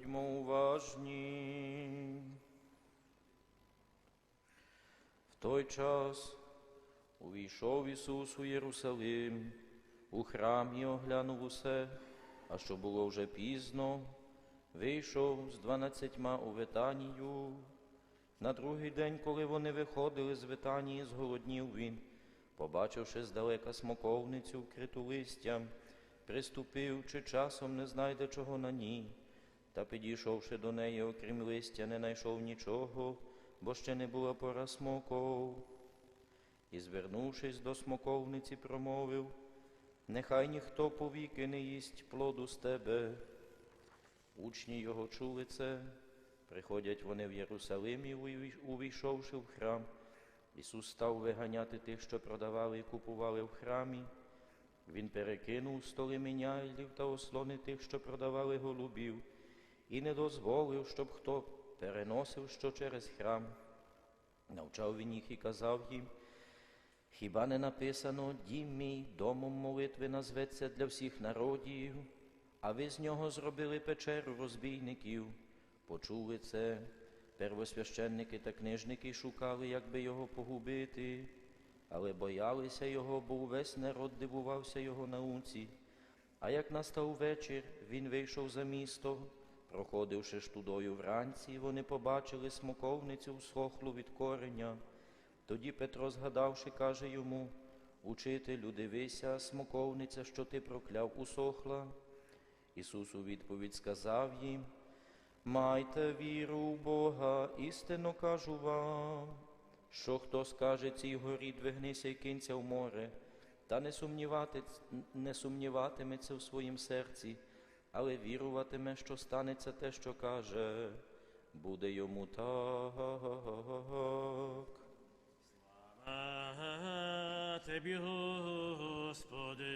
Будьмо уважні. В той час увійшов Ісус у Єрусалим, у храм і оглянув усе, а що було вже пізно, вийшов з дванадцятьма у Ветанію. На другий день, коли вони виходили з Ветанії, зголоднів він, побачивши здалека смоковницю, вкриту листям, приступив, чи часом не знайде чого на ній. Та підійшовши до неї, окрім листя, не знайшов нічого, бо ще не була пора смоков. І, звернувшись до смоковниці, промовив, нехай ніхто повіки не їсть плоду з тебе. Учні його чули це, приходять вони в Єрусалим і, увійшовши в храм, Ісус став виганяти тих, що продавали і купували в храмі. Він перекинув столи міняйлів та ослони тих, що продавали голубів, і не дозволив, щоб хто переносив що через храм. Навчав він їх і казав їм, хіба не написано, дім мій домом молитви назветься для всіх народів, а ви з нього зробили печеру розбійників. Почули це, первосвященники та книжники шукали, як би його погубити, але боялися його, бо увесь народ дивувався його науці. А як настав вечір, він вийшов за місто, проходивши ж тудою вранці, вони побачили смоковницю всохлу від кореня. Тоді Петро, згадавши, каже йому, Учителю, дивися, смоковниця, що ти прокляв, усохла. Ісус у відповідь сказав їм, Майте віру в Бога, істинно кажу вам, що хто скаже цій горі, двигнися і кинься в море, та не сумніватиметься в своїм серці, але віруватиме, що станеться те, що каже, буде йому так. Слава Тебі, Господи.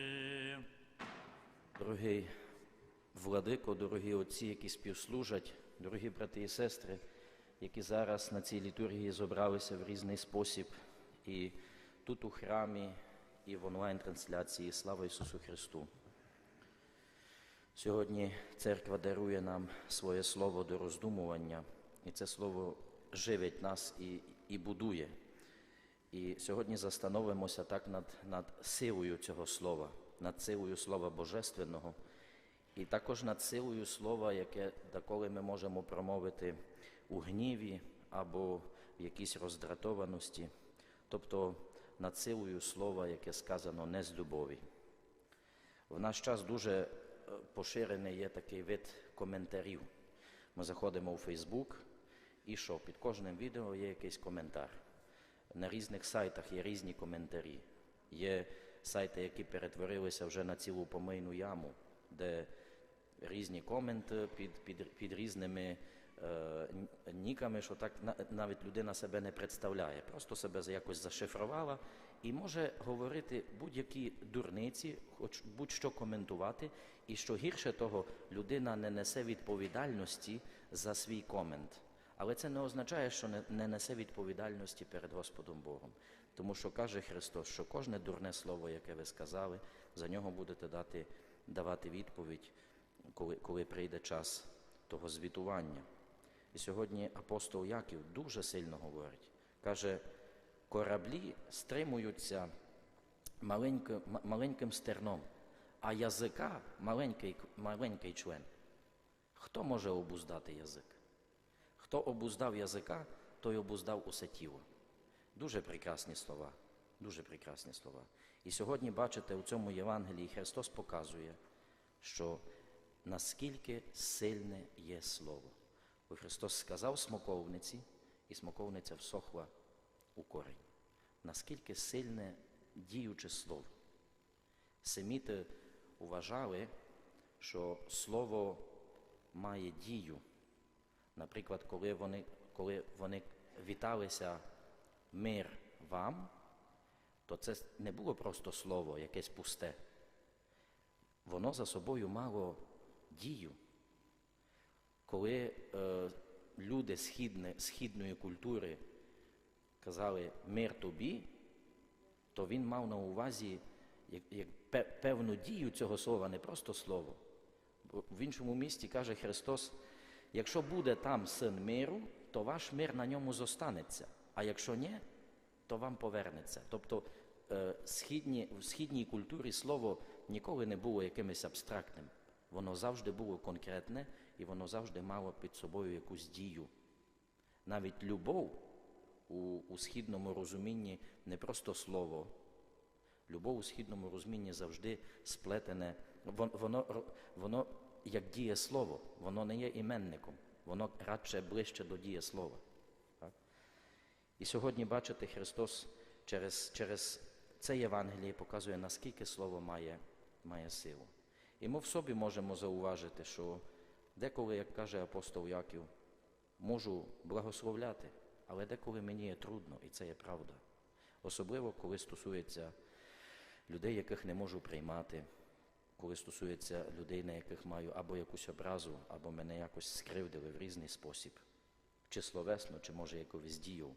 Дорогий владико, дорогі отці, які співслужать, дорогі брати і сестри, які зараз на цій літургії зібралися в різний спосіб, і тут у храмі, і в онлайн-трансляції. Слава Ісусу Христу! Сьогодні церква дарує нам своє слово до роздумування, і це слово живить нас і, і будує. І сьогодні застановимося так над, над силою цього слова, над силою слова Божественного, і також над силою слова, яке деколи ми можемо промовити у гніві або в якійсь роздратованості, тобто над силою слова, яке сказано не з любові. В наш час дуже поширений є такий вид коментарів. Ми заходимо у Фейсбук, і що? Під кожним відео є якийсь коментар. На різних сайтах є різні коментарі. Є сайти, які перетворилися вже на цілу помийну яму, де різні коменти під, під, під різними ніками, що так на- навіть людина себе не представляє, просто себе якось зашифрувала і може говорити будь-які дурниці, хоч будь-що коментувати, і що гірше того, людина не несе відповідальності за свій комент. Але це не означає, що не несе відповідальності перед Господом Богом. Тому що каже Христос, що кожне дурне слово, яке ви сказали, за нього будете дати, давати відповідь, коли, коли прийде час того звітування. І сьогодні апостол Яків дуже сильно говорить. Каже, кораблі стримуються маленьким, маленьким стерном, а язика маленький, маленький член. Хто може обуздати язик? Хто обуздав язика, той обуздав усе тіло. Дуже прекрасні слова. Дуже прекрасні слова. І сьогодні, бачите, у цьому Євангелії Христос показує, що наскільки сильне є Слово. Бо Христос сказав смоковниці, і смоковниця всохла у корінь. Наскільки сильне діюче Слово. Семіти вважали, що Слово має дію. Наприклад, коли вони, коли вони віталися мир вам, то це не було просто слово, якесь пусте. Воно за собою мало дію. Коли е, люди східне, східної культури казали мир тобі, то він мав на увазі як, як певну дію цього слова, не просто слово. Бо в іншому місті каже Христос, якщо буде там син миру, то ваш мир на ньому зостанеться. А якщо ні, то вам повернеться. Тобто е, східні, в східній культурі слово ніколи не було якимось абстрактним. Воно завжди було конкретне і воно завжди мало під собою якусь дію. Навіть любов у, у східному розумінні не просто слово. Любов у східному розумінні завжди сплетене. Вон- Воно, воно як діє слово, воно не є іменником, воно радше ближче до діє слова. Так? І сьогодні, бачите, Христос через, через це Євангеліє показує, наскільки слово має, має силу. І ми в собі можемо зауважити, що деколи, як каже апостол Яків, можу благословляти, але деколи мені є трудно, і це є правда. Особливо, коли стосується людей, яких не можу приймати, коли стосується людей, на яких маю або якусь образу, або мене якось скривдили в різний спосіб, чи словесно, чи може якоюсь дією.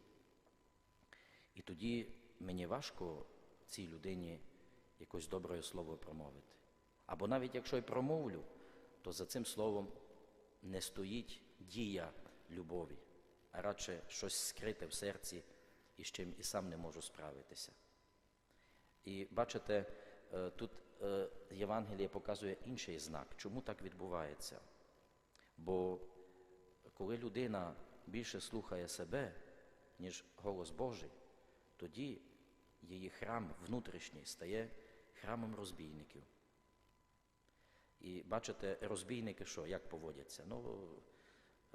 І тоді мені важко цій людині якось добре слово промовити. Або навіть якщо й промовлю, то за цим словом не стоїть дія любові, а радше щось скрите в серці, і з чим і сам не можу справитися. І бачите, е, тут е, Євангеліє показує інший знак, чому так відбувається. Бо коли людина більше слухає себе, ніж голос Божий, тоді її храм внутрішній стає храмом розбійників. І бачите, розбійники що, як поводяться? Ну,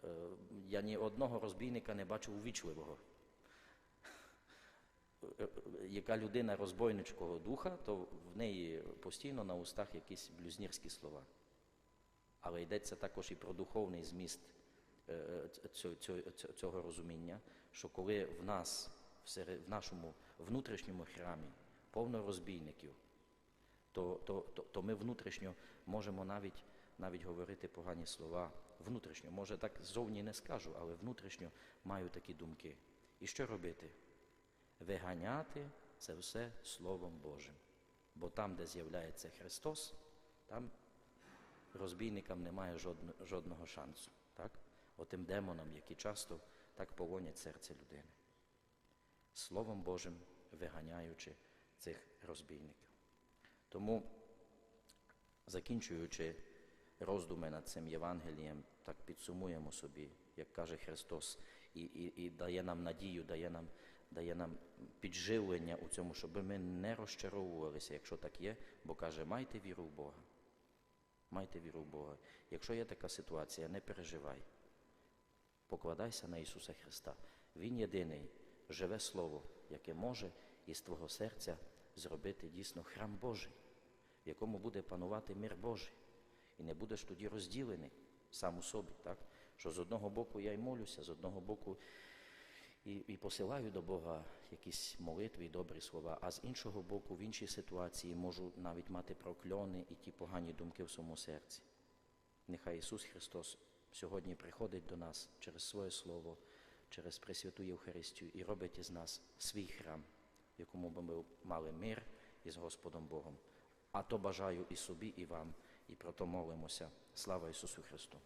е, я ні одного розбійника не бачив увічливого. Яка людина розбойничого духа, то в неї постійно на устах якісь блюзнірські слова. Але йдеться також і про духовний зміст е, цього розуміння, що коли в нас, в нашому внутрішньому храмі повно розбійників, то, то, то, то ми внутрішньо можемо навіть, навіть говорити погані слова. Внутрішньо, може так ззовні не скажу, але внутрішньо маю такі думки. І що робити? Виганяти це все Словом Божим. Бо там, де з'являється Христос, там розбійникам немає жодно, жодного шансу. Так? Отим демонам, які часто так полонять серце людини. Словом Божим виганяючи цих розбійників. Тому, закінчуючи роздуми над цим Євангелієм, так підсумуємо собі, як каже Христос, і, і, і дає нам надію, дає нам, дає нам підживлення у цьому, щоб ми не розчаровувалися, якщо так є, бо каже, майте віру в Бога. Майте віру в Бога. Якщо є така ситуація, не переживай. Покладайся на Ісуса Христа. Він єдиний живе Слово, яке може із твого серця зробити дійсно храм Божий, в якому буде панувати мир Божий. І не будеш тоді розділений сам у собі, так? Що з одного боку я й молюся, з одного боку і, і посилаю до Бога якісь молитви і добрі слова, а з іншого боку, в іншій ситуації можу навіть мати прокльони і ті погані думки в своєму серці. Нехай Ісус Христос сьогодні приходить до нас через своє Слово, через Пресвяту Євхаристію і робить із нас свій храм, в якому б ми мали мир із Господом Богом. А то бажаю і собі, і вам, і про то молимося. Слава Ісусу Христу!